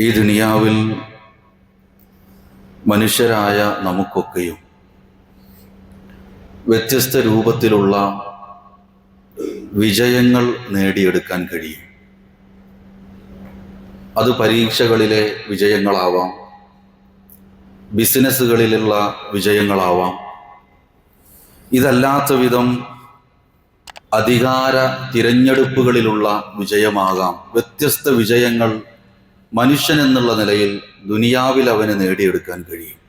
ഈ ദുനിയാവിൽ മനുഷ്യരായ നമുക്കൊക്കെയും വ്യത്യസ്ത രൂപത്തിലുള്ള വിജയങ്ങൾ നേടിയെടുക്കാൻ കഴിയും. അത് പരീക്ഷകളിലെ വിജയങ്ങളാവാം ബിസിനസ്സുകളിലുള്ള വിജയങ്ങളാവാം. ഇതല്ലാത്ത വിധം അധികാര തിരഞ്ഞെടുപ്പുകളിലുള്ള വിജയമാകാം. വ്യത്യസ്ത വിജയങ്ങൾ മനുഷ്യൻ എന്നുള്ള നിലയിൽ ദുനിയാവിൽ അവന് നേടിയെടുക്കാൻ കഴിയും.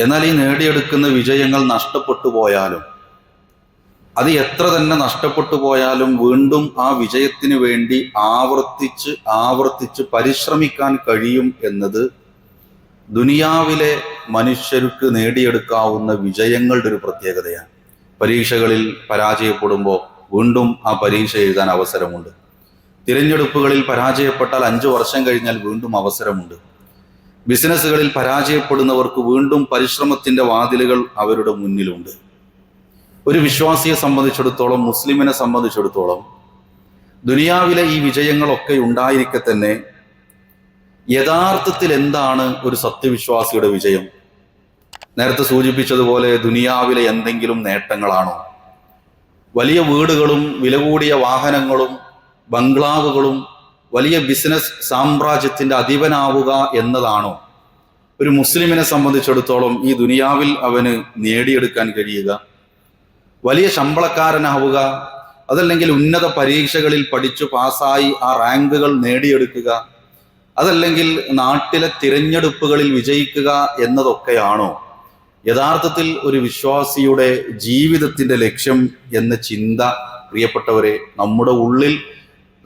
എന്നാൽ ഈ നേടിയെടുക്കുന്ന വിജയങ്ങൾ നഷ്ടപ്പെട്ടു പോയാലും അത് എത്ര തന്നെ നഷ്ടപ്പെട്ടു പോയാലും വീണ്ടും ആ വിജയത്തിന് വേണ്ടി ആവർത്തിച്ച് ആവർത്തിച്ച് പരിശ്രമിക്കാൻ കഴിയും എന്നത് ദുനിയാവിലെ മനുഷ്യർക്ക് നേടിയെടുക്കാവുന്ന വിജയങ്ങളുടെ ഒരു പ്രത്യേകതയാണ്. പരീക്ഷകളിൽ പരാജയപ്പെടുമ്പോൾ വീണ്ടും ആ പരീക്ഷ എഴുതാൻ അവസരമുണ്ട്. തിരഞ്ഞെടുപ്പുകളിൽ പരാജയപ്പെട്ടാൽ അഞ്ചു വർഷം കഴിഞ്ഞാൽ വീണ്ടും അവസരമുണ്ട്. ബിസിനസ്സുകളിൽ പരാജയപ്പെടുന്നവർക്ക് വീണ്ടും പരിശ്രമത്തിന്റെ വാതിലുകൾ അവരുടെ മുന്നിലുണ്ട്. ഒരു വിശ്വാസിയെ സംബന്ധിച്ചിടത്തോളം മുസ്ലിമിനെ സംബന്ധിച്ചിടത്തോളം ദുനിയാവിലെ ഈ വിജയങ്ങളൊക്കെ ഉണ്ടായിരിക്കെ തന്നെ യഥാർത്ഥത്തിൽ എന്താണ് ഒരു സത്യവിശ്വാസിയുടെ വിജയം? നേരത്തെ സൂചിപ്പിച്ചതുപോലെ ദുനിയാവിലെ എന്തെങ്കിലും നേട്ടങ്ങളാണോ? വലിയ വീടുകളും വില കൂടിയ വാഹനങ്ങളും ബംഗ്ലാവുകളും വലിയ ബിസിനസ് സാമ്രാജ്യത്തിന്റെ അധിപനാവുക എന്നതാണോ? ഒരു മുസ്ലിമിനെ സംബന്ധിച്ചിടത്തോളം ഈ ദുനിയാവിൽ അവന് നേടിയെടുക്കാൻ കഴിയുക വലിയ ശമ്പളക്കാരനാവുക അതല്ലെങ്കിൽ ഉന്നത പരീക്ഷകളിൽ പഠിച്ചു പാസ്സായി ആ റാങ്കുകൾ നേടിയെടുക്കുക അതല്ലെങ്കിൽ നാട്ടിലെ തിരഞ്ഞെടുപ്പുകളിൽ വിജയിക്കുക എന്നതൊക്കെയാണോ? യഥാർത്ഥത്തിൽ ഒരു വിശ്വാസിയുടെ ജീവിതത്തിന്റെ ലക്ഷ്യം എന്ന ചിന്ത പ്രിയപ്പെട്ടവരെ നമ്മുടെ ഉള്ളിൽ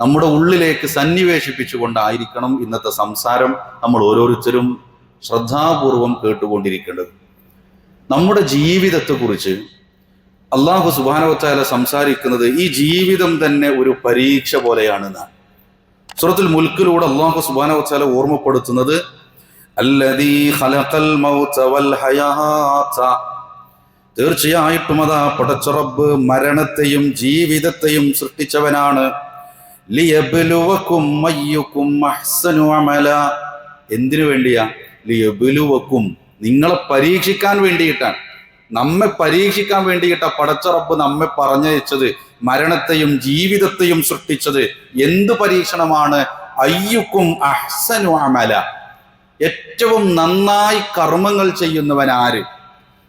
നമ്മുടെ ഉള്ളിലേക്ക് സന്നിവേശിപ്പിച്ചുകൊണ്ടായിരിക്കണം ഇന്നത്തെ സംസാരം നമ്മൾ ഓരോരുത്തരും ശ്രദ്ധാപൂർവം കേട്ടുകൊണ്ടിരിക്കേണ്ടത്. നമ്മുടെ ജീവിതത്തെക്കുറിച്ച് അള്ളാഹു സുബാനവത്താല സംസാരിക്കുന്നത് ഈ ജീവിതം തന്നെ ഒരു പരീക്ഷ പോലെയാണെന്നാണ് സൂറത്തുൽ മുൽക്കിലൂടെ അള്ളാഹു സുബാനവത്താല ഓർമ്മപ്പെടുത്തുന്നത് തീർച്ചയായിട്ടും അതാ പടച്ചുറബ് മരണത്തെയും ജീവിതത്തെയും സൃഷ്ടിച്ചവനാണ്. ലിയബ്ലുവക്കും അയ്യുക്കും അഹ്സനു അമല. എന്തിനു വേണ്ടിയാ? ലിയബിലുവക്കും നിങ്ങളെ പരീക്ഷിക്കാൻ വേണ്ടിയിട്ടാണ്. നമ്മെ പരീക്ഷിക്കാൻ വേണ്ടിയിട്ട പടച്ചറപ്പ് നമ്മെ പറഞ്ഞയച്ചത്. മരണത്തെയും ജീവിതത്തെയും സൃഷ്ടിച്ചത് എന്ത് പരീക്ഷണമാണ്? അയ്യുക്കും അഹ്സനു അമല. ഏറ്റവും നന്നായി കർമ്മങ്ങൾ ചെയ്യുന്നവൻ ആര്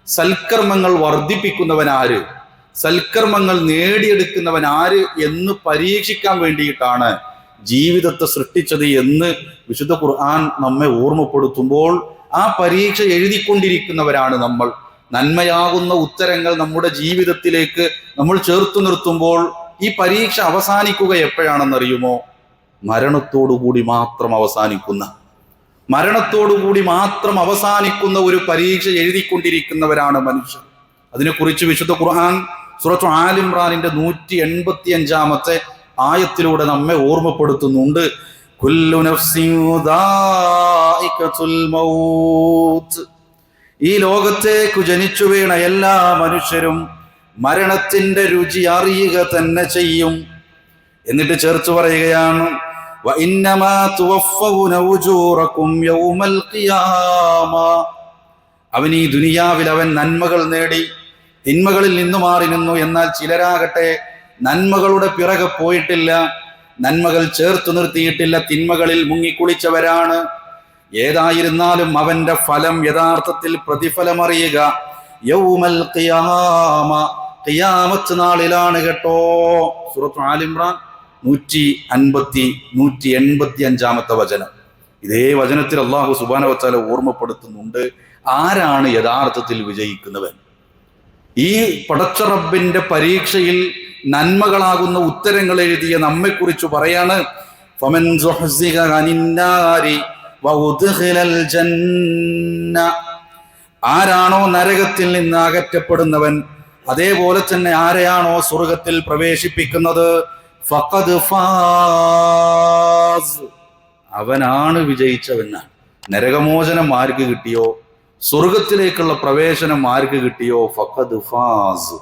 സൽക്കർമ്മങ്ങൾ വർദ്ധിപ്പിക്കുന്നവൻ ആര് സൽക്കർമ്മങ്ങൾ നേടിയെടുക്കുന്നവൻ ആര് എന്ന് പരീക്ഷിക്കാൻ വേണ്ടിയിട്ടാണ് ജീവിതത്തെ സൃഷ്ടിച്ചത് എന്ന് വിശുദ്ധ ഖുർആൻ നമ്മെ ഓർമ്മപ്പെടുത്തുമ്പോൾ ആ പരീക്ഷ എഴുതിക്കൊണ്ടിരിക്കുന്നവരാണ് നമ്മൾ. നന്മയാകുന്ന ഉത്തരങ്ങൾ നമ്മുടെ ജീവിതത്തിലേക്ക് നമ്മൾ ചേർത്തു നിർത്തുമ്പോൾ ഈ പരീക്ഷ അവസാനിക്കുക എപ്പോഴാണെന്നറിയുമോ? മരണത്തോടുകൂടി മാത്രം അവസാനിക്കുന്ന. മരണത്തോടുകൂടി മാത്രം അവസാനിക്കുന്ന ഒരു പരീക്ഷ എഴുതിക്കൊണ്ടിരിക്കുന്നവരാണ് മനുഷ്യർ. അതിനെക്കുറിച്ച് വിശുദ്ധ ഖുർആൻ സുറത്തു ആലിമ്രാനിന്റെ നൂറ്റി എൺപത്തി അഞ്ചാമത്തെ ആയത്തിലൂടെ നമ്മെ ഓർമ്മപ്പെടുത്തുന്നുണ്ട്. ഈ ലോകത്തേക്ക് ജനിച്ചു വീണ എല്ലാ മനുഷ്യരും മരണത്തിന്റെ രുചി അറിയുക തന്നെ ചെയ്യും. എന്നിട്ട് ചേർത്ത് പറയുകയാണ് അവൻ ഈ ദുനിയാവിൽ അവൻ നന്മകൾ നേടി. തിന്മകളിൽ നിന്നു മാറി നിന്നു എന്നാൽ ചിലരാകട്ടെ നന്മകളുടെ പിറകെ പോയിട്ടില്ല. നന്മകൾ ചേർത്തു നിർത്തിയിട്ടില്ല. തിന്മകളിൽ മുങ്ങിക്കുളിച്ചവരാണ്. ഏതായിരുന്നാലും അവന്റെ ഫലം യഥാർത്ഥത്തിൽ പ്രതിഫലമറിയുക. യൗമൽ ഖിയാമ. ഖിയാമത്ത് നാളിലാണ് കേട്ടോ. സൂറത്ത് ആലിമ്രാൻ നൂറ്റി അൻപത്തി നൂറ്റി എൺപത്തി അഞ്ചാമത്തെ വചനം. ഇതേ വചനത്തിൽ അള്ളാഹു സുബാന വച്ചാല ഓർമ്മപ്പെടുത്തുന്നുണ്ട്. ആരാണ് യഥാർത്ഥത്തിൽ വിജയിക്കുന്നവൻ? ഈ പടച്ചറബിന്റെ പരീക്ഷയിൽ നന്മകളാകുന്ന ഉത്തരങ്ങൾ എഴുതിയ നമ്മെക്കുറിച്ച് പറയാണ്. ആരാണോ നരകത്തിൽ നിന്ന് അകറ്റപ്പെടുന്നവൻ അതേപോലെ തന്നെ ആരെയാണോ സ്വർഗത്തിൽ പ്രവേശിപ്പിക്കുന്നത്? ഫഖദ് ഫാസ്. അവനാണ് വിജയിച്ചവനാണ് നരകമോചനം ആർക്ക് കിട്ടിയോ? സ്വർഗത്തിലേക്കുള്ള പ്രവേശനം ആർക്ക് കിട്ടിയോ? ഫഖദ് ഫാസ്.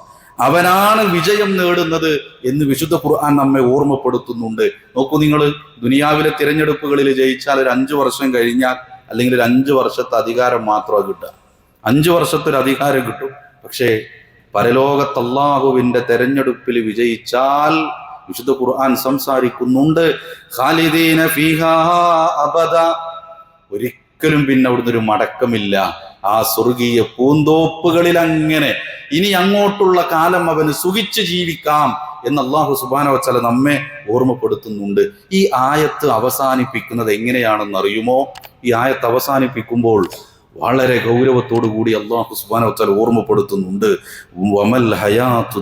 അവനാണ് വിജയം നേടുന്നത് എന്ന് വിശുദ്ധ ഖുർആൻ നമ്മെ ഓർമ്മപ്പെടുത്തുന്നുണ്ട്. നോക്കൂ നിങ്ങൾ ദുനിയാവിലെ തിരഞ്ഞെടുപ്പുകളിൽ ജയിച്ചാൽ ഒരു അഞ്ചു വർഷം കഴിഞ്ഞാൽ അല്ലെങ്കിൽ ഒരു അഞ്ചു വർഷത്തെ അധികാരം മാത്രമാണ് കിട്ടുക. അഞ്ചു വർഷത്തെ ഒരു അധികാരം കിട്ടും. പക്ഷേ പരലോകത്തല്ലാഹുവിന്റെ തെരഞ്ഞെടുപ്പിൽ വിജയിച്ചാൽ വിശുദ്ധ ഖുർആൻ സംസാരിക്കുന്നുണ്ട്. ഖാലിദീന ഫീഹാ അബദ. ഒരിക്കലും പിന്നെ അവിടുന്ന് ഒരു മടക്കമില്ല. ആ സ്വർഗീയ പൂന്തോപ്പുകളിൽ അങ്ങനെ ഇനി അങ്ങോട്ടുള്ള കാലം അവന് സുഖിച്ച് ജീവിക്കാം എന്ന് അള്ളാഹു സുബാന വച്ചാല നമ്മെ ഓർമ്മപ്പെടുത്തുന്നുണ്ട്. ഈ ആയത്ത് അവസാനിപ്പിക്കുന്നത് എങ്ങനെയാണെന്ന് അറിയുമോ? ഈ ആയത്ത് അവസാനിപ്പിക്കുമ്പോൾ വളരെ ഗൗരവത്തോടു കൂടി അള്ളാഹു സുബാന വച്ചാൽ ഓർമ്മപ്പെടുത്തുന്നുണ്ട്. വമൽ ഹയാത്തു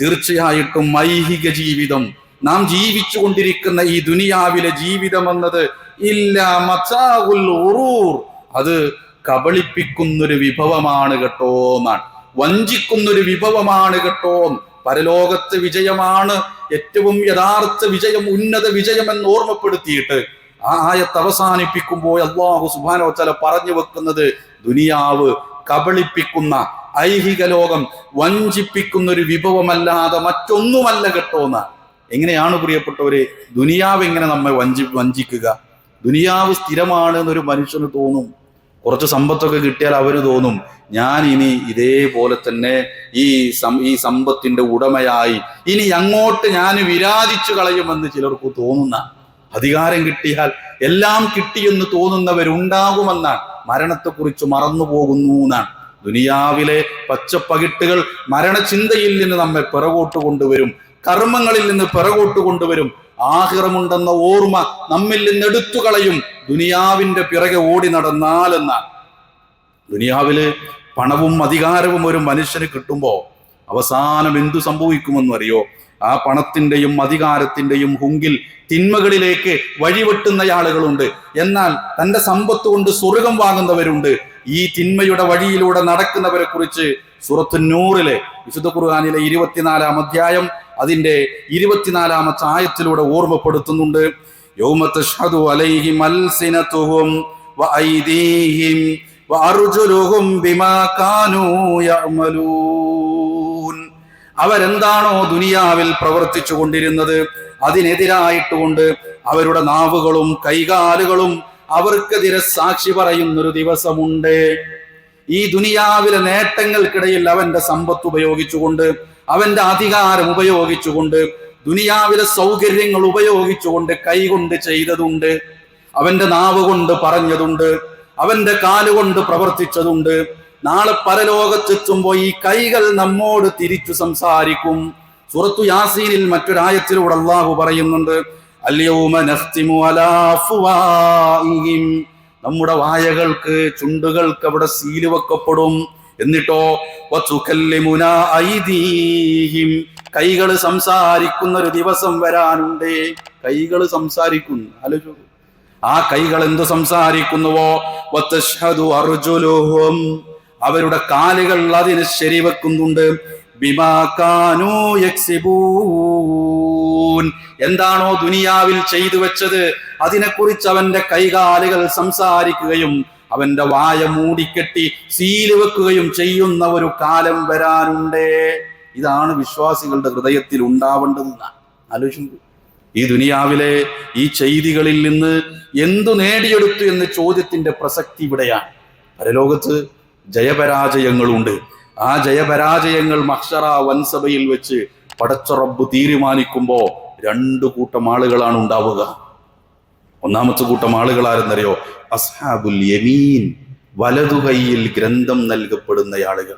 തീർച്ചയായിട്ടും ഐഹിക ജീവിതം നാം ജീവിച്ചു കൊണ്ടിരിക്കുന്ന ഈ ദുനിയാവിലെ ജീവിതം എന്നത് ഇല്ല മതാഉൽ ഉറൂർ. അത് കബളിപ്പിക്കുന്നൊരു വിഭവമാണ് കേട്ടോ എന്നാണ്. വഞ്ചിക്കുന്നൊരു വിഭവമാണ് കേട്ടോ. പരലോകത്ത് വിജയമാണ്. ഏറ്റവും യഥാർത്ഥ വിജയം ഉന്നത വിജയം എന്ന് ഓർമ്മപ്പെടുത്തിയിട്ട് ആ ആയത്ത് അവസാനിപ്പിക്കുമ്പോൾ അള്ളാഹു സുബാനോ ചല പറഞ്ഞു വെക്കുന്നത് ദുനിയാവ് കബളിപ്പിക്കുന്ന ഐഹിക ലോകം വഞ്ചിപ്പിക്കുന്ന ഒരു വിഭവമല്ലാതെ മറ്റൊന്നുമല്ല കേട്ടോ എന്നാണ്. എങ്ങനെയാണ് പ്രിയപ്പെട്ടവരെ ദുനിയാവ് എങ്ങനെ നമ്മെ വഞ്ചി വഞ്ചിക്കുക? ദുനിയാവ് സ്ഥിരമാണ് എന്നൊരു മനുഷ്യന് തോന്നും. കുറച്ച് സമ്പത്തൊക്കെ കിട്ടിയാൽ അവന് തോന്നും. ഞാൻ ഇനി ഇതേപോലെ തന്നെ ഈ ഈ സമ്പത്തിന്റെ ഉടമയായി ഇനി അങ്ങോട്ട് ഞാൻ വിരാതിച്ചു കളയുമെന്ന് ചിലർക്ക് തോന്നുന്ന അധികാരം കിട്ടിയാൽ എല്ലാം കിട്ടിയെന്ന് തോന്നുന്നവരുണ്ടാകുമെന്നാണ്. മരണത്തെക്കുറിച്ച് മറന്നു പോകുന്നു എന്നാണ്. ദുനിയാവിലെ പച്ചപ്പകിട്ടുകൾ മരണചിന്തയിൽ നിന്ന് നമ്മെ പിറകോട്ട് കൊണ്ടുവരും. കർമ്മങ്ങളിൽ നിന്ന് പിറകോട്ട് കൊണ്ടുവരും. ആഹിറമുണ്ടെന്ന ഓർമ്മ നമ്മിൽ നിന്ന് എടുത്തു കളയും. ദുനിയാവിന്റെ പിറകെ ഓടി നടന്നാൽ എന്നാണ് ദുനിയാവിൽ പണവും അധികാരവും ഒരു മനുഷ്യന് കിട്ടുമ്പോ അവസാനം എന്തു സംഭവിക്കുമെന്ന് അറിയോ ആ പണത്തിന്റെയും അധികാരത്തിന്റെയും ഹുങ്കിൽ തിന്മകളിലേക്ക് വഴിവെട്ടുന്ന ആളുകളുണ്ട്. എന്നാൽ തന്റെ സമ്പത്ത് കൊണ്ട് സ്വർഗം വാങ്ങുന്നവരുണ്ട്. ഈ തിന്മയുടെ വഴിയിലൂടെ നടക്കുന്നവരെ കുറിച്ച് സുറത്ത് നൂറിലെ വിശുദ്ധ ഖുർആാനിലെ ഇരുപത്തിനാലാം അധ്യായം അതിന്റെ ഇരുപത്തിനാലാമത്തെ ആയത്തിലൂടെ ഓർമ്മപ്പെടുത്തുന്നുണ്ട്. യൗമ തഷ്ഹദു അലൈഹിം അൽസിനതുഹും വഅർജുലുഹും അവരെന്താണോ ദുനിയാവിൽ പ്രവർത്തിച്ചു കൊണ്ടിരുന്നത് അതിനെതിരായിട്ടുകൊണ്ട് അവരുടെ നാവുകളും കൈകാലുകളും അവർക്കെതിരെ സാക്ഷി പറയുന്നൊരു ദിവസമുണ്ട്. ഈ ദുനിയാവിലെ നേട്ടങ്ങൾക്കിടയിൽ അവന്റെ സമ്പത്ത് ഉപയോഗിച്ചുകൊണ്ട് അവന്റെ അധികാരം ഉപയോഗിച്ചുകൊണ്ട് ദുനിയാവിലെ സൗകര്യങ്ങൾ ഉപയോഗിച്ചുകൊണ്ട് കൈകൊണ്ട് ചെയ്തതുണ്ട്. അവന്റെ നാവ് കൊണ്ട് പറഞ്ഞതുണ്ട് അവന്റെ കാലുകൊണ്ട് പ്രവർത്തിച്ചതുണ്ട്. നാളെ പരലോകത്തെത്തുമ്പോൾ ഈ കൈകൾ നമ്മോട് തിരിച്ചു സംസാരിക്കും. സുറത്തു യാസീനിൽ മറ്റൊരായത്തിലൂടെ അള്ളാഹു പറയുന്നുണ്ട് നമ്മുടെ വായകൾക്ക് ചുണ്ടുകൾക്ക് അവിടെ സീൽ വെക്കപ്പെടും. എന്നിട്ടോ കൈകൾ സംസാരിക്കുന്ന ഒരു ദിവസം വരാനുണ്ട്. കൈകൾ സംസാരിക്കുന്നു. ആലോചിച്ചു ആ കൈകൾ എന്ത് സംസാരിക്കുന്നുവോ? അർജുലുഹും അവരുടെ കാലുകൾ അതിന് ശരിവെക്കുന്നുണ്ട്. എന്താണോ ദുനിയാവിൽ ചെയ്തു വെച്ചത്? അതിനെക്കുറിച്ച് അവന്റെ കൈകാലുകൾ സംസാരിക്കുകയും അവന്റെ വായ മൂടിക്കെട്ടി സീൽ വെക്കുകയും ചെയ്യുന്ന ഒരു കാലം വരാനുണ്ട്. ഇതാണ് വിശ്വാസികളുടെ ഹൃദയത്തിൽ ഉണ്ടാവേണ്ടതെന്ന് ആലോചിക്കുന്നു ഈ ദുനിയാവിലെ ഈ ചെയ്തികളിൽ നിന്ന് എന്തു നേടിയെടുത്തു എന്ന ചോദ്യത്തിന്റെ പ്രസക്തി ഇവിടെയാണ്. പരലോകത്ത് ജയപരാജയങ്ങളുണ്ട്. ആ ജയപരാജയങ്ങൾ മഹ്ഷറ വൻസഭയിൽ വെച്ച് പടച്ച റബ്ബ് തീരുമാനിക്കുമ്പോ രണ്ടു കൂട്ടം ആളുകളാണ് ഉണ്ടാവുക. ഒന്നാമത്തെ കൂട്ടം ആളുകൾ ആരെന്നറിയോ അസ്ഹാബുൽ യമീൻ വലതു കൈയിൽ ഗ്രന്ഥം നൽകപ്പെടുന്ന ആളുകൾ.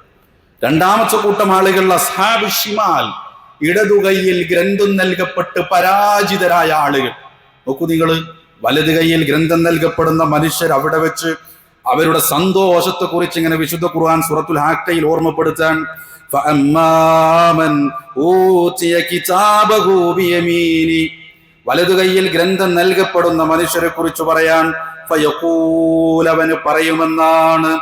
രണ്ടാമത്തെ കൂട്ടം ആളുകൾ അസ്ഹാബ് ഷിമാൽ ഇടതു കൈയിൽ ഗ്രന്ഥം നൽകപ്പെട്ട് പരാജിതരായ ആളുകൾ. നോക്കൂ നിങ്ങൾ വലതു കൈയിൽ ഗ്രന്ഥം നൽകപ്പെടുന്ന മനുഷ്യർ അവിടെ വെച്ച് അവരുടെ സന്തോഷത്തെക്കുറിച്ച് ഇങ്ങനെ വിശുദ്ധ ഖുർആൻ സൂറത്തുൽ ഹാക്കയിൽ ഓർമ്മപ്പെടുത്താൻ വലതു കൈയിൽ ഗ്രന്ഥം നൽകപ്പെടുന്ന മനുഷ്യരെ കുറിച്ച് പറയാൻ ഫയക്കൂലവന് പറയുമെന്നാണ്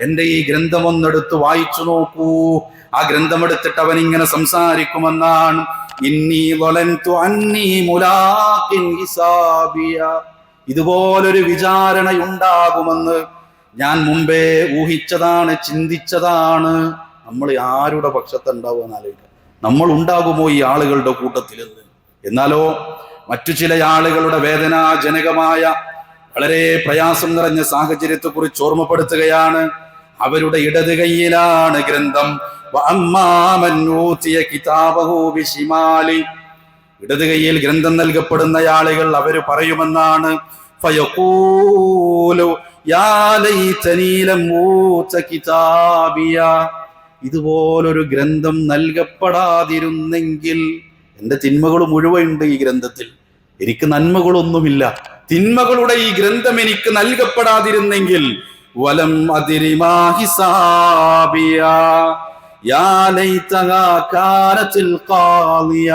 എന്റെ ഈ ഗ്രന്ഥം ഒന്നെടുത്ത് വായിച്ചു നോക്കൂ. ആ ഗ്രന്ഥം എടുത്തിട്ട് അവൻ ഇങ്ങനെ സംസാരിക്കുമെന്നാണ് ഇന്നി വലന്തു അന്നി മുലാഖിൻ ഇതുപോലൊരു വിചാരണയുണ്ടാകുമെന്ന് ഞാൻ മുമ്പേ ഊഹിച്ചതാണ് ചിന്തിച്ചതാണ്. നമ്മൾ ആരുടെ പക്ഷത്തുണ്ടാവുക എന്നാലോചിക്കുക നമ്മൾ ഉണ്ടാകുമോ ഈ ആളുകളുടെ കൂട്ടത്തിൽ നിന്ന് എന്നാലോ മറ്റു ചില ആളുകളുടെ വേദനാജനകമായ വളരെ പ്രയാസം നിറഞ്ഞ സാഹചര്യത്തെ കുറിച്ച് ഓർമ്മപ്പെടുത്തുകയാണ്. അവരുടെ ഇടത് കൈയിലാണ് ഗ്രന്ഥം. ഇടത് കൈയിൽ ഗ്രന്ഥം നൽകപ്പെടുന്ന ആളുകൾ അവർ പറയുമെന്നാണ്. ഇതുപോലൊരു ഗ്രന്ഥം നൽകപ്പെടാതിരുന്നെങ്കിൽ എന്റെ തിന്മകൾ മുഴുവനുണ്ട് ഈ ഗ്രന്ഥത്തിൽ എനിക്ക് നന്മകളൊന്നുമില്ല തിന്മകളുടെ ഈ ഗ്രന്ഥം എനിക്ക് നൽകപ്പെടാതിരുന്നെങ്കിൽ വലം കാനത്തിൽ ഖാളിയ.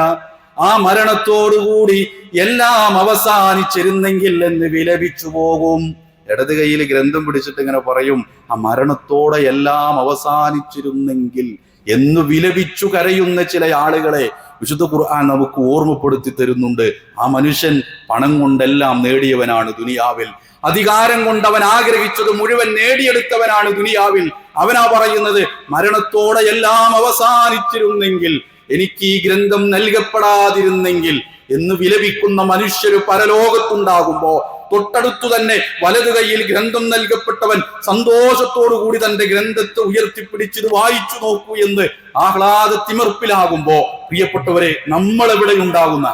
ആ മരണത്തോടുകൂടി എല്ലാം അവസാനിച്ചിരുന്നെങ്കിൽ എന്ന് വിലപിച്ചു പോകും. ഇടത് കൈയിൽ ഗ്രന്ഥം പിടിച്ചിട്ട് ഇങ്ങനെ പറയും ആ മരണത്തോടെ എല്ലാം അവസാനിച്ചിരുന്നെങ്കിൽ എന്ന് വിലപിച്ചു കരയുന്ന ചില ആളുകളെ വിശുദ്ധ ഖുർആൻ നമുക്ക് ഓർമ്മപ്പെടുത്തി തരുന്നുണ്ട്. ആ മനുഷ്യൻ പണം കൊണ്ടെല്ലാം നേടിയവനാണ് ദുനിയാവിൽ. അധികാരം കൊണ്ട് അവൻ ആഗ്രഹിച്ചത് മുഴുവൻ നേടിയെടുത്തവനാണ് ദുനിയാവിൽ. അവനാ പറയുന്നത് മരണത്തോടെ എല്ലാം അവസാനിച്ചിരുന്നെങ്കിൽ എനിക്ക് ഈ ഗ്രന്ഥം നൽകപ്പെടാതിരുന്നെങ്കിൽ എന്ന് വിലപിക്കുന്ന മനുഷ്യര് പരലോകത്തുണ്ടാകുമ്പോ തൊട്ടടുത്തു തന്നെ വലതു കൈയിൽ ഗ്രന്ഥം നൽകപ്പെട്ടവൻ സന്തോഷത്തോടു കൂടി തന്റെ ഗ്രന്ഥത്തെ ഉയർത്തിപ്പിടിച്ചത് വായിച്ചു നോക്കൂ എന്ന് ആഹ്ലാദ തിമിർപ്പിലാകുമ്പോ പ്രിയപ്പെട്ടവരെ നമ്മൾ എവിടെ ഉണ്ടാകുന്ന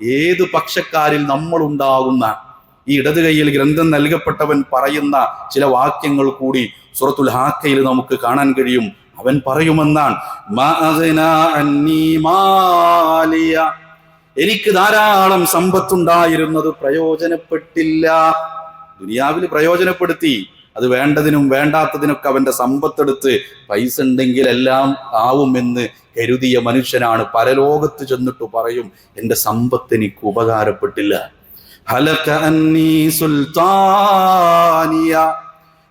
ഏത് പക്ഷക്കാരിൽ നമ്മൾ ഉണ്ടാകുന്ന ഈ ഇടത് കൈയിൽ ഗ്രന്ഥം നൽകപ്പെട്ടവൻ പറയുന്ന ചില വാക്യങ്ങൾ കൂടി സൂറത്തുൽ ഹാക്കയിൽ നമുക്ക് കാണാൻ കഴിയും. അവൻ പറയുമെന്നാണ് "മാ അഗ്നാ എനിക്ക് ധാരാളം സമ്പത്തുണ്ടായിരുന്നത് പ്രയോജനപ്പെട്ടില്ല. ദുനിയാവിൽ പ്രയോജനപ്പെടുത്തി. അത് വേണ്ടതിനും വേണ്ടാത്തതിനൊക്കെ അവന്റെ സമ്പത്തെടുത്ത് പൈസ ഉണ്ടെങ്കിൽ എല്ലാം ആവുമെന്ന് കരുതിയ മനുഷ്യനാണ് പരലോകത്ത് ചെന്നിട്ട് പറയും എന്റെ സമ്പത്ത് എനിക്ക് ഉപകാരപ്പെട്ടില്ല. ഹലക അന്നീ സുൽത്താനിയ.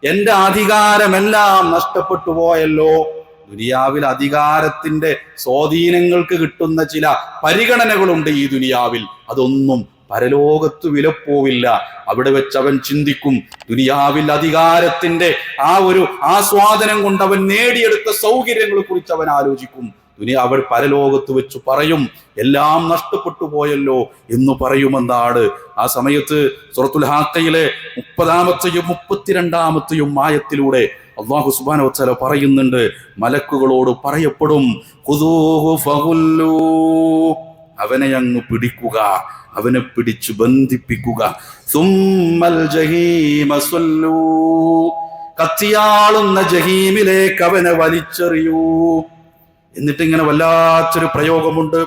എന്റെ അധികാരമെല്ലാം നഷ്ടപ്പെട്ടു പോയല്ലോ. ദുനിയാവിൽ അധികാരത്തിന്റെ സ്വാധീനങ്ങൾക്ക് കിട്ടുന്ന ചില പരിഗണനകളുണ്ട് ഈ ദുനിയാവിൽ. അതൊന്നും പരലോകത്ത് വിലപ്പോവില്ല. അവിടെ വെച്ച് അവൻ ചിന്തിക്കും ദുനിയാവിൽ അധികാരത്തിന്റെ ആ ഒരു ആസ്വാദനം കൊണ്ട് അവൻ നേടിയെടുത്ത സൗകര്യങ്ങളെ കുറിച്ച് അവൻ ആലോചിക്കും. ദുനിയ അവൾ പരലോകത്ത് വെച്ച് പറയും എല്ലാം നഷ്ടപ്പെട്ടു പോയല്ലോ എന്ന് പറയുമെന്നാണ് ആ സമയത്ത് സുറത്തുൽ ഹാക്കയിലെ മുപ്പതാമത്തെയും മുപ്പത്തിരണ്ടാമത്തെയും മായത്തിലൂടെ അള്ളാഹു സുബാന വച്ചാല പറയുന്നുണ്ട് മലക്കുകളോട് പറയപ്പെടും. അവനെ അങ്ങ് പിടിക്കുക അവനെ പിടിച്ചു ബന്ധിപ്പിക്കുക. കത്തിയാളുന്ന ജഹീമിലേക്ക് അവനെ വലിച്ചെറിയൂ എന്നിട്ട് ഇങ്ങനെ വല്ലാത്തൊരു പ്രയോഗമുണ്ട്.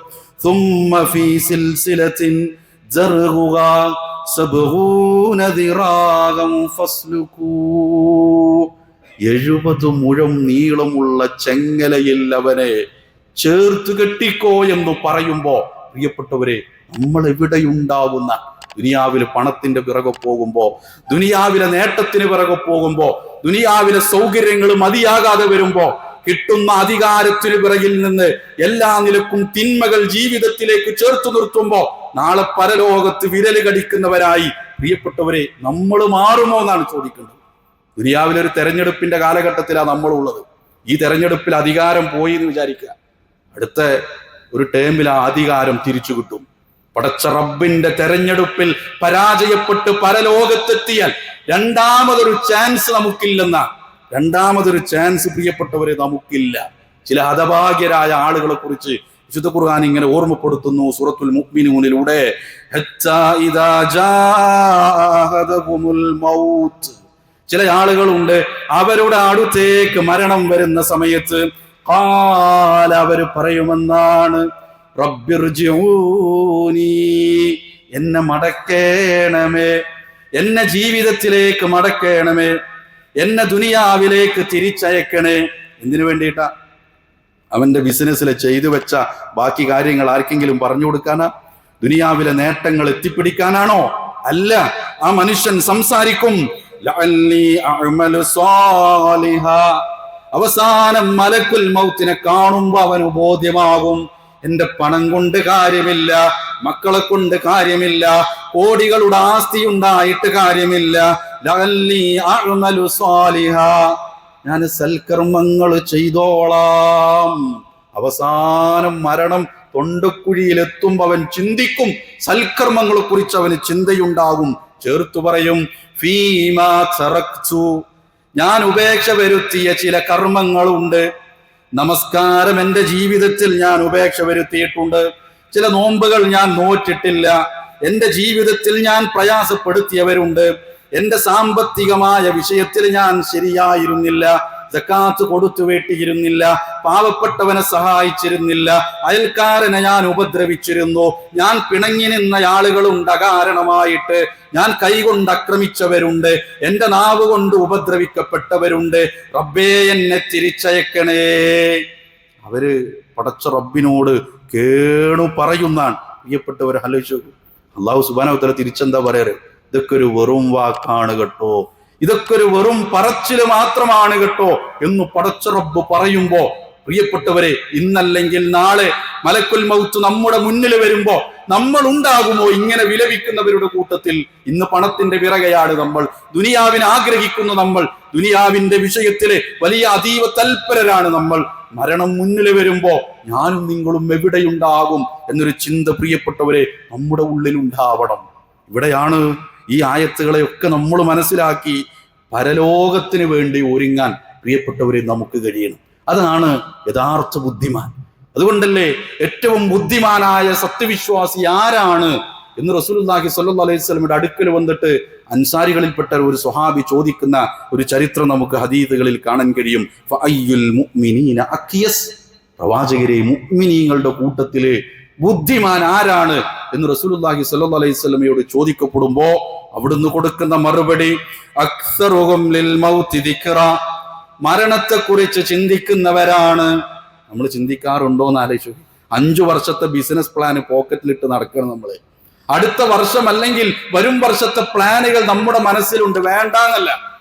എഴുപത് മുഴം നീളമുള്ള ചെങ്ങലയിൽ അവനെ ചേർത്ത് കെട്ടിക്കോ എന്ന് പറയുമ്പോ പ്രിയപ്പെട്ടവരെ നമ്മൾ എവിടെയുണ്ടാവുന്ന ദുനിയാവിൽ പണത്തിന്റെ പിറകെ പോകുമ്പോ ദുനിയാവിലെ നേട്ടത്തിന് പിറകെ പോകുമ്പോ ദുനിയാവിലെ സൗകര്യങ്ങൾ മതിയാകാതെ വരുമ്പോ കിട്ടുന്ന അധികാരത്തിന് പിറകിൽ നിന്ന് എല്ലാ നിലക്കും തിന്മകൾ ജീവിതത്തിലേക്ക് ചേർത്തു നിർത്തുമ്പോ നാളെ പരലോകത്ത് വിരൽ കടിക്കുന്നവരായി പ്രിയപ്പെട്ടവരെ നമ്മൾ മാറുമോ എന്നാണ് ചോദിക്കുന്നത് ദുനിയാവിലെ ഒരു തെരഞ്ഞെടുപ്പിന്റെ കാലഘട്ടത്തിലാണ് നമ്മളുള്ളത്. ഈ തെരഞ്ഞെടുപ്പിൽ അധികാരം പോയി എന്ന് വിചാരിക്കുക. അടുത്ത ഒരു ടേമിൽ ആ അധികാരം തിരിച്ചു കിട്ടും. പടച്ച റബ്ബിന്റെ തെരഞ്ഞെടുപ്പിൽ പരാജയപ്പെട്ട് പരലോകത്തെത്തിയാൽ രണ്ടാമതൊരു ചാൻസ് നമുക്കില്ലെന്ന രണ്ടാമതൊരു ചാൻസ് പ്രിയപ്പെട്ടവരെ നമുക്കില്ല. ചില ഹതഭാഗ്യരായ ആളുകളെ കുറിച്ച് വിശുദ്ധ ഖുർആൻ ഇങ്ങനെ ഓർമ്മപ്പെടുത്തുന്നു സൂറത്തുൽ മുഅ്മിനൂനിലൂടെ. ചില ആളുകളുണ്ട് അവരുടെ അടുത്തേക്ക് മരണം വരുന്ന സമയത്ത് കാല അവർ പറയുമെന്നാണ്. എന്നെ മടക്കേണമേ എന്നെ ജീവിതത്തിലേക്ക് മടക്കേണമേ. എന്നെ ദുനിയാവിലേക്ക് തിരിച്ചയക്കണേ. എന്തിനു വേണ്ടിയിട്ടാ? അവന്റെ ബിസിനസ്സിൽ ചെയ്തു വെച്ച ബാക്കി കാര്യങ്ങൾ ആർക്കെങ്കിലും പറഞ്ഞു കൊടുക്കാനാ? ദുനിയാവിലെ നേട്ടങ്ങൾ എത്തിപ്പിടിക്കാനാണോ? അല്ല ആ മനുഷ്യൻ സംസാരിക്കും. അവസാനം മലക്കുൽ മൗത്തിനെ കാണുമ്പോ അവന് ബോധ്യമാകും എന്റെ പണം കൊണ്ട് കാര്യമില്ല മക്കളെ കൊണ്ട് കാര്യമില്ല കോടികളുടെ ആസ്തി ഉണ്ടായിട്ട് കാര്യമില്ല. ഞാൻ സൽക്കർമ്മങ്ങൾ ചെയ്തോളാം. അവസാനം മരണം തൊണ്ടക്കുഴിയിലെത്തുമ്പോ അവൻ ചിന്തിക്കും സൽക്കർമ്മങ്ങളെ കുറിച്ച് അവന് ചിന്തയുണ്ടാകും. ചേർത്തു പറയും ഫീമാ ഞാൻ ഉപേക്ഷ വരുത്തിയ ചില കർമ്മങ്ങളുണ്ട്. നമസ്കാരം. എന്റെ ജീവിതത്തിൽ ഞാൻ ഉപേക്ഷ വരുത്തിയിട്ടുണ്ട്. ചില നോമ്പുകൾ ഞാൻ നോറ്റിട്ടില്ല. എന്റെ ജീവിതത്തിൽ ഞാൻ പ്രയാസപ്പെടുത്തിയവരുണ്ട്. എന്റെ സാമ്പത്തികമായ വിഷയത്തിൽ ഞാൻ ശരിയായിരുന്നില്ല. സക്കാത്ത് കൊടുത്തു വീട്ടിയിരുന്നില്ല പാവപ്പെട്ടവനെ സഹായിച്ചിരുന്നില്ല അയൽക്കാരനെ ഞാൻ ഉപദ്രവിച്ചിരുന്നു ഞാൻ പിണങ്ങി നിന്ന ആളുകളുണ്ട് അകാരണമായിട്ട് ഞാൻ കൈകൊണ്ട് ആക്രമിച്ചവരുണ്ട് എന്റെ നാവ് കൊണ്ട് ഉപദ്രവിക്കപ്പെട്ടവരുണ്ട് റബ്ബേ എന്നെ തിരിച്ചയക്കണേ. അവർ പടച്ച റബ്ബിനോട് കേണു പറയുന്നാണ്. പ്രിയപ്പെട്ടവർ ആലോചിച്ചു അള്ളാഹു സുബാനവത്തല തിരിച്ചെന്താ പറയാറ്? ഇതൊക്കെ ഒരു വെറും വാക്കാണ് കേട്ടോ. ഇതൊക്കെ ഒരു വെറും പറച്ചിൽ മാത്രമാണ് കേട്ടോ എന്ന് പടച്ച റബ്ബ് പറയുമ്പോ പ്രിയപ്പെട്ടവരെ ഇന്നല്ലെങ്കിൽ നാളെ മലക്കുൽ മൗത്ത് നമ്മുടെ മുന്നിൽ വരുമ്പോ നമ്മൾ ഉണ്ടാകുമോ ഇങ്ങനെ വിലപിക്കുന്നവരുടെ കൂട്ടത്തിൽ? ഇന്ന് പണത്തിന്റെ പിറകെയാണ് നമ്മൾ. ദുനിയാവിനെ ആഗ്രഹിക്കുന്ന നമ്മൾ. ദുനിയാവിന്റെ വിഷയത്തിൽ വലിയ അതീവ തൽപരരാണ് നമ്മൾ. മരണം മുന്നിൽ വരുമ്പോ ഞാനും നിങ്ങളും എവിടെയുണ്ടാകും എന്നൊരു ചിന്ത പ്രിയപ്പെട്ടവരെ നമ്മുടെ ഉള്ളിൽ ഉണ്ടാവണം ഇവിടെയാണ് ഈ ആയത്തുകളെയൊക്കെ നമ്മൾ മനസ്സിലാക്കി പരലോകത്തിന് വേണ്ടി ഒരുങ്ങാൻ പ്രിയപ്പെട്ടവരെ നമുക്ക് കഴിയണം. അതാണ് യഥാർത്ഥ ബുദ്ധിമാൻ. അതുകൊണ്ടല്ലേ ഏറ്റവും ബുദ്ധിമാനായ സത്യവിശ്വാസി ആരാണ് എന്ന് റസൂലുള്ളാഹി സ്വല്ലല്ലാഹു അലൈഹി വസല്ലമയുടെ അടുക്കൽ വന്നിട്ട് അൻസാരികളിൽപ്പെട്ട ഒരു സ്വഹാബി ചോദിക്കുന്ന ഒരു ചരിത്രം നമുക്ക് ഹദീദുകളിൽ കാണാൻ കഴിയും. പ്രവാചകരെ മുഅ്മിനീങ്ങളുടെ കൂട്ടത്തിൽ ബുദ്ധിമാൻ ആരാണ് എന്ന് റസൂലുള്ളാഹി സ്വല്ലല്ലാഹു അലൈഹി വസല്ലമയോട് ചോദിക്കപ്പെടുമ്പോ അവിടുന്ന് കൊടുക്കുന്ന മറുപടി അക്സറുഹും ലിൽ ദിക്റ. ചിന്തിക്കുന്നവരാണ്. നമ്മൾ ചിന്തിക്കാറുണ്ടോ എന്ന് ആലോചിച്ചു. അഞ്ചു വർഷത്തെ ബിസിനസ് പ്ലാൻ പോക്കറ്റിലിട്ട് നടക്കണം നമ്മൾ. അടുത്ത വർഷം അല്ലെങ്കിൽ വരും വർഷത്തെ പ്ലാനുകൾ നമ്മുടെ മനസ്സിലുണ്ട്. വേണ്ടാന്നല്ല.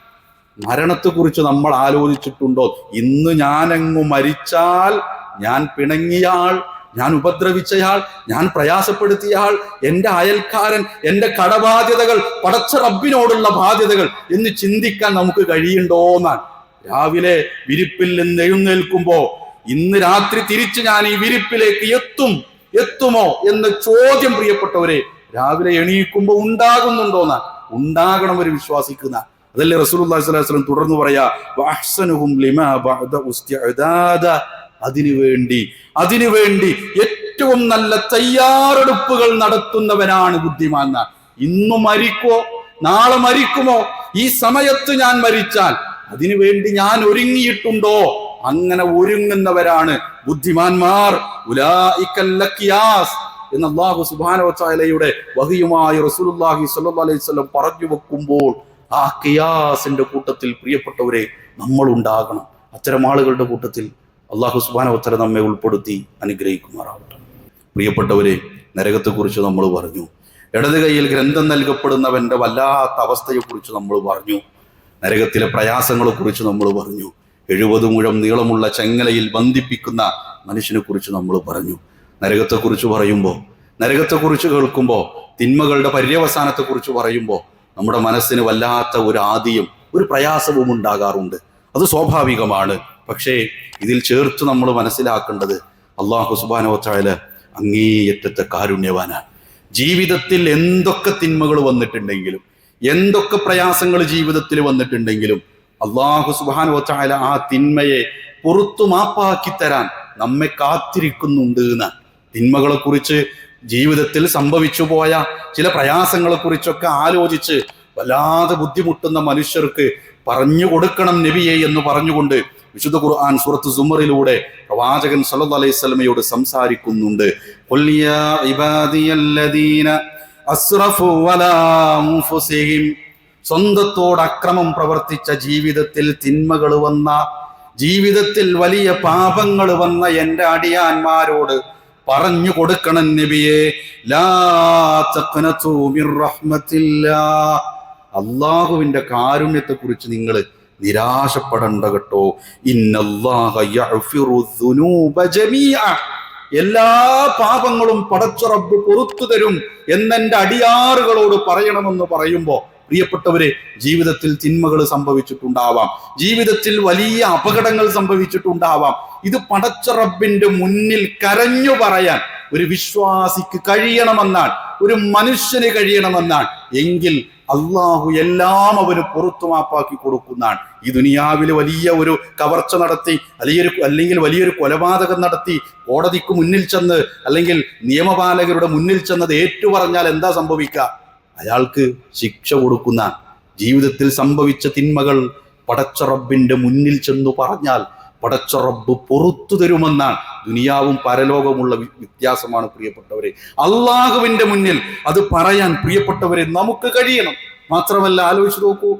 മരണത്തെക്കുറിച്ച് നമ്മൾ ആലോചിച്ചിട്ടുണ്ടോ? ഇന്ന് ഞാനങ്ങു മരിച്ചാൽ ഞാൻ പിണങ്ങിയാൾ ഞാൻ ഉപദ്രവിച്ചയാൾ ഞാൻ പ്രയാസപ്പെടുത്തിയയാൾ എന്റെ അയൽക്കാരൻ എന്റെ കടബാധ്യതകൾ പടച്ച റബ്ബിനോടുള്ള ബാധ്യതകൾ എന്ന് ചിന്തിക്കാൻ നമുക്ക് കഴിയുണ്ടോന്നാണ്. രാവിലെ വിരിപ്പിൽ നിന്ന് എഴുന്നേൽക്കുമ്പോ ഇന്ന് രാത്രി തിരിച്ച് ഞാൻ ഈ വിരിപ്പിലേക്ക് എത്തും എത്തുമോ എന്ന് ചോദ്യം പ്രിയപ്പെട്ടവരെ രാവിലെ എണീക്കുമ്പോ ഉണ്ടാകുന്നുണ്ടോന്നാ ഉണ്ടാകണം ഒരു വിശ്വാസിക്കുന്ന. അതല്ലേ സ്വല്ലല്ലാഹു അലൈഹി വസല്ലം തുടർന്ന് പറയാ അതിനുവേണ്ടി അതിനുവേണ്ടി ഏറ്റവും നല്ല തയ്യാറെടുപ്പുകൾ നടത്തുന്നവനാണ് ബുദ്ധിമാൻ ഇന്നു മരിക്കോ നാളെ മരിക്കുമോ? ഈ സമയത്ത് ഞാൻ മരിച്ചാൽ അതിനുവേണ്ടി ഞാൻ ഒരുങ്ങിയിട്ടുണ്ടോ? അങ്ങനെ ഒരുങ്ങുന്നവരാണ് ബുദ്ധിമാന്മാർ. എന്ന് അള്ളാഹു സുബാനോ ചായലയുടെ വഹിയുമായി റസൂലുള്ളാഹി സ്വല്ലല്ലാഹി അലൈഹി പറഞ്ഞു വെക്കുമ്പോൾ ആ കിയാസിന്റെ കൂട്ടത്തിൽ പ്രിയപ്പെട്ടവരെ നമ്മൾ ഉണ്ടാകണം അത്തരം ആളുകളുടെ കൂട്ടത്തിൽ അള്ളാഹു സുബാനോത്തര നമ്മെ ഉൾപ്പെടുത്തി അനുഗ്രഹിക്കുമാറാവട്ടെ. പ്രിയപ്പെട്ടവരെ നരകത്തെക്കുറിച്ച് നമ്മൾ പറഞ്ഞു. ഇടത് കൈയിൽ ഗ്രന്ഥം നൽകപ്പെടുന്നവന്റെ വല്ലാത്ത അവസ്ഥയെക്കുറിച്ച് നമ്മൾ പറഞ്ഞു. നരകത്തിലെ പ്രയാസങ്ങളെക്കുറിച്ച് നമ്മൾ പറഞ്ഞു. എഴുപത് മുഴം നീളമുള്ള ചെങ്ങലയിൽ ബന്ധിപ്പിക്കുന്ന മനുഷ്യനെക്കുറിച്ച് നമ്മൾ പറഞ്ഞു. നരകത്തെക്കുറിച്ച് പറയുമ്പോൾ നരകത്തെക്കുറിച്ച് കേൾക്കുമ്പോൾ തിന്മകളുടെ പര്യവസാനത്തെക്കുറിച്ച് പറയുമ്പോൾ നമ്മുടെ മനസ്സിന് വല്ലാത്ത ഒരു ആദിയും ഒരു പ്രയാസവും ഉണ്ടാകാറുണ്ട്. അത് സ്വാഭാവികമാണ്. പക്ഷേ ഇതിൽ ചേർത്ത് നമ്മൾ മനസ്സിലാക്കേണ്ടത് അള്ളാഹു സുബാനോത്തായാൽ അങ്ങേയറ്റത്തെ കാരുണ്യവാനാണ്. ജീവിതത്തിൽ എന്തൊക്കെ തിന്മകൾ വന്നിട്ടുണ്ടെങ്കിലും എന്തൊക്കെ പ്രയാസങ്ങൾ ജീവിതത്തിൽ വന്നിട്ടുണ്ടെങ്കിലും അള്ളാഹു സുബാനോത്തായാല ആ തിന്മയെ പുറത്തു മാപ്പാക്കി തരാൻ നമ്മെ കാത്തിരിക്കുന്നുണ്ട് എന്ന് തിന്മകളെ കുറിച്ച് ജീവിതത്തിൽ സംഭവിച്ചു പോയ ചില പ്രയാസങ്ങളെ കുറിച്ചൊക്കെ ആലോചിച്ച് വല്ലാതെ ബുദ്ധിമുട്ടുന്ന മനുഷ്യർക്ക് പറഞ്ഞു കൊടുക്കണം നബിയെ എന്ന് പറഞ്ഞുകൊണ്ട് വിശുദ്ധ ഖുർആൻ സൂറത്ത് സുമറിലൂടെ പ്രവാചകൻ സല്ലല്ലാഹു അലൈഹി വസല്ലമയോട് സംസാരിക്കുന്നുണ്ട്. ഖുൽ ഇബാദിയല്ലദീന അസ്റഫു വലാ അൻഫുസിഹിം. സ്വന്തത്തോട് അക്രമം പ്രവർത്തിച്ച ജീവിതത്തിൽ തിന്മകൾ വന്ന ജീവിതത്തിൽ വലിയ പാപങ്ങൾ വന്ന എന്റെ അടിയാന്മാരോട് പറഞ്ഞു കൊടുക്കണം നബിയെ. അള്ളാഹുവിന്റെ കാരുണ്യത്തെ കുറിച്ച് നിങ്ങൾ നിരാശപ്പെടണ്ട കേട്ടോ. എല്ലാ പാപങ്ങളും പടച്ച റബ്ബ് പൊറത്തു തരും എന്നെന്റെ അടിയാറുകളോട് പറയണമെന്ന് പറയുമ്പോ പ്രിയപ്പെട്ടവരെ ജീവിതത്തിൽ തിന്മകൾ സംഭവിച്ചിട്ടുണ്ടാവാം. ജീവിതത്തിൽ വലിയ അപകടങ്ങൾ സംഭവിച്ചിട്ടുണ്ടാവാം. ഇത് പടച്ച റബ്ബിന്റെ മുന്നിൽ കരഞ്ഞു പറയാൻ ഒരു വിശ്വാസിക്ക് കഴിയണമെന്നാണ് ഒരു മനുഷ്യന് കഴിയണമെന്നാണ്. എങ്കിൽ അള്ളാഹു എല്ലാം അവന് പുറത്തുമാപ്പാക്കി കൊടുക്കുന്നതാണ്. ഈ ദുനിയാവിൽ വലിയ ഒരു കവർച്ച നടത്തി അല്ലെങ്കിൽ അല്ലെങ്കിൽ വലിയൊരു കൊലപാതകം നടത്തി കോടതിക്ക് മുന്നിൽ ചെന്ന് അല്ലെങ്കിൽ നിയമപാലകരുടെ മുന്നിൽ ചെന്നത് ഏറ്റുപറഞ്ഞാൽ എന്താ സംഭവിക്കുക? അയാൾക്ക് ശിക്ഷ കൊടുക്കുന്ന ജീവിതത്തിൽ സംഭവിച്ച തിന്മകൾ പടച്ച റബ്ബിന്റെ മുന്നിൽ ചെന്നു പറഞ്ഞാൽ പടച്ച റബ്ബ് പുറത്തു തരുമെന്നാണ്. ദുനിയാവും പരലോകമുള്ള വി- വ്യത്യാസമാണ് പ്രിയപ്പെട്ടവരെ. അള്ളാഹുവിന്റെ മുന്നിൽ അത് പറയാൻ പ്രിയപ്പെട്ടവരെ നമുക്ക് കഴിയണം. മാത്രമല്ല ആലോചിച്ച് നോക്കൂ.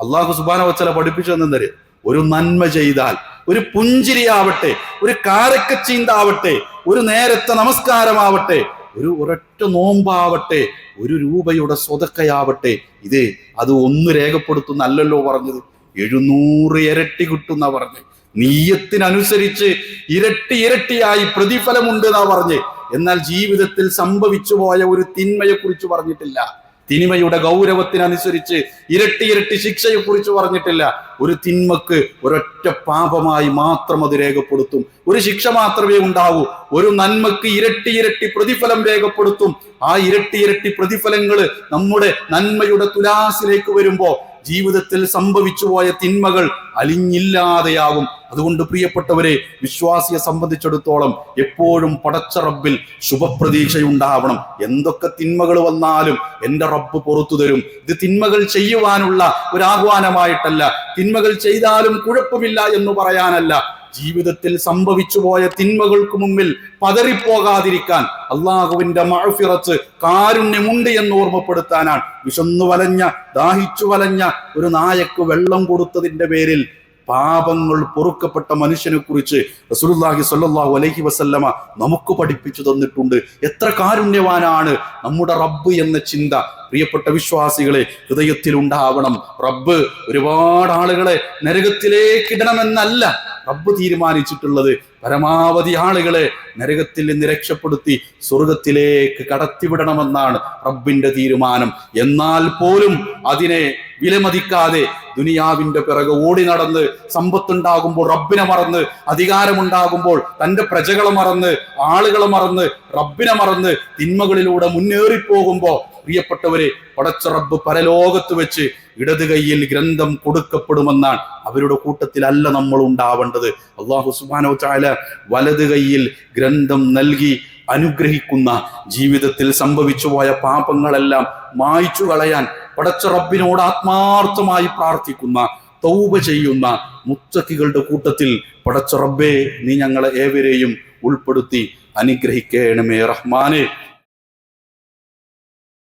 അള്ളാഹു സുബാന വച്ചല പഠിപ്പിച്ചു തന്നെ ഒരു നന്മ ചെയ്താൽ ഒരു പുഞ്ചിരിയാവട്ടെ ഒരു കാരക്കച്ചീന്താവട്ടെ ഒരു നേരത്തെ നമസ്കാരമാവട്ടെ ഒരു ഒരൊറ്റ നോമ്പാവട്ടെ ഒരു രൂപയുടെ സ്വതക്കയാവട്ടെ ഇത് അത് ഒന്ന് രേഖപ്പെടുത്തുന്നല്ലോ പറഞ്ഞത്. എഴുന്നൂറ് ഇരട്ടി കിട്ടുന്ന പറഞ്ഞ് നീയത്തിനനുസരിച്ച് ഇരട്ടി ഇരട്ടിയായി പ്രതിഫലമുണ്ട് എന്നാ പറഞ്ഞ്. എന്നാൽ ജീവിതത്തിൽ സംഭവിച്ചു പോയ ഒരു തിന്മയെ കുറിച്ച് പറഞ്ഞിട്ടില്ല. തിന്മയുടെ ഗൗരവത്തിനനുസരിച്ച് ഇരട്ടി ഇരട്ടി ശിക്ഷയെ കുറിച്ച് പറഞ്ഞിട്ടില്ല. ഒരു തിന്മക്ക് ഒരൊറ്റ പാപമായി മാത്രം അത് രേഖപ്പെടുത്തും. ഒരു ശിക്ഷ മാത്രമേ ഉണ്ടാവൂ. ഒരു നന്മക്ക് ഇരട്ടി ഇരട്ടി പ്രതിഫലം രേഖപ്പെടുത്തും. ആ ഇരട്ടി ഇരട്ടി പ്രതിഫലങ്ങൾ നമ്മുടെ നന്മയുടെ തുലാസിലേക്ക് വരുമ്പോ ജീവിതത്തിൽ സംഭവിച്ചു പോയ തിന്മകൾ അലിഞ്ഞില്ലാതെയാകും. അതുകൊണ്ട് പ്രിയപ്പെട്ടവരെ വിശ്വാസിയെ സംബന്ധിച്ചിടത്തോളം എപ്പോഴും പടച്ച റബ്ബിൽ ശുഭപ്രതീക്ഷയുണ്ടാവണം. എന്തൊക്കെ തിന്മകൾ വന്നാലും എന്റെ റബ്ബ് പുറത്തു തരും. ഇത് തിന്മകൾ ചെയ്യുവാനുള്ള ഒരു ആഹ്വാനമായിട്ടല്ല തിന്മകൾ ചെയ്താലും കുഴപ്പമില്ല എന്ന് പറയാനല്ല. ജീവിതത്തിൽ സംഭവിച്ചു പോയ തിന്മകൾക്ക് മുമ്പിൽ പതറിപ്പോകാതിരിക്കാൻ അള്ളാഹുവിന്റെ മഴഫിറച്ച് കാരുണ്യമുണ്ട് എന്ന് ഓർമ്മപ്പെടുത്താനാണ്. വിശന്നു വലഞ്ഞ ദാഹിച്ചു വലഞ്ഞ ഒരു നായക്ക് വെള്ളം കൊടുത്തതിന്റെ പേരിൽ പാപങ്ങൾ പൊറുക്കപ്പെട്ട മനുഷ്യനെ കുറിച്ച് റസൂലുള്ളാഹി സ്വല്ലല്ലാഹു അലൈഹി വസല്ലമ നമുക്ക് പഠിപ്പിച്ചു തന്നിട്ടുണ്ട്. എത്ര കാരുണ്യവാനാണ് നമ്മുടെ റബ്ബ് എന്ന ചിന്ത. പ്രിയപ്പെട്ട വിശ്വാസികളെ ഹൃദയത്തിൽ ഉണ്ടാവണം റബ്ബ് ഒരുപാട് ആളുകളെ നരകത്തിലേക്ക് ഇടണമെന്നല്ല റബ്ബ് തീരുമാനിച്ചിട്ടുള്ളത്. പരമാവധി ആളുകളെ നരകത്തിൽ നിന്ന് രക്ഷപ്പെടുത്തി സ്വർഗത്തിലേക്ക് കടത്തിവിടണമെന്നാണ് റബ്ബിന്റെ തീരുമാനം. എന്നാൽ പോലും അതിനെ വിലമതിക്കാതെ ദുനിയാവിന്റെ പിറകെ ഓടി നടന്ന് സമ്പത്തുണ്ടാകുമ്പോൾ റബ്ബിനെ മറന്ന് അധികാരമുണ്ടാകുമ്പോൾ തന്റെ പ്രജകളെ മറന്ന് ആളുകളെ മറന്ന് റബ്ബിനെ മറന്ന് തിന്മകളിലൂടെ മുന്നേറിപ്പോകുമ്പോ പ്രിയപ്പെട്ടവരെ പടച്ച റബ്ബ് പരലോകത്ത് വെച്ച് ഇടത് കൈയിൽ ഗ്രന്ഥം കൊടുക്കപ്പെടുമെന്നാണ് അവരുടെ കൂട്ടത്തിലല്ല നമ്മൾ ഉണ്ടാവേണ്ടത്. അള്ളാഹു സുബാനോ ചാല വലത് കൈയിൽ ഗ്രന്ഥം നൽകി അനുഗ്രഹിക്കുന്ന ജീവിതത്തിൽ സംഭവിച്ചു പോയ പാപങ്ങളെല്ലാം മായ്ച്ചു കളയാൻ പടച്ച റബ്ബിനോട് ആത്മാർത്ഥമായി പ്രാർത്ഥിക്കുന്ന തൗബ ചെയ്യുന്ന മുത്തക്കികളുടെ കൂട്ടത്തിൽ പടച്ച റബ്ബേ നീ ഞങ്ങളെ ഏവരെയും ഉൾപ്പെടുത്തി അനുഗ്രഹിക്കണമേ റഹ്മാനെ.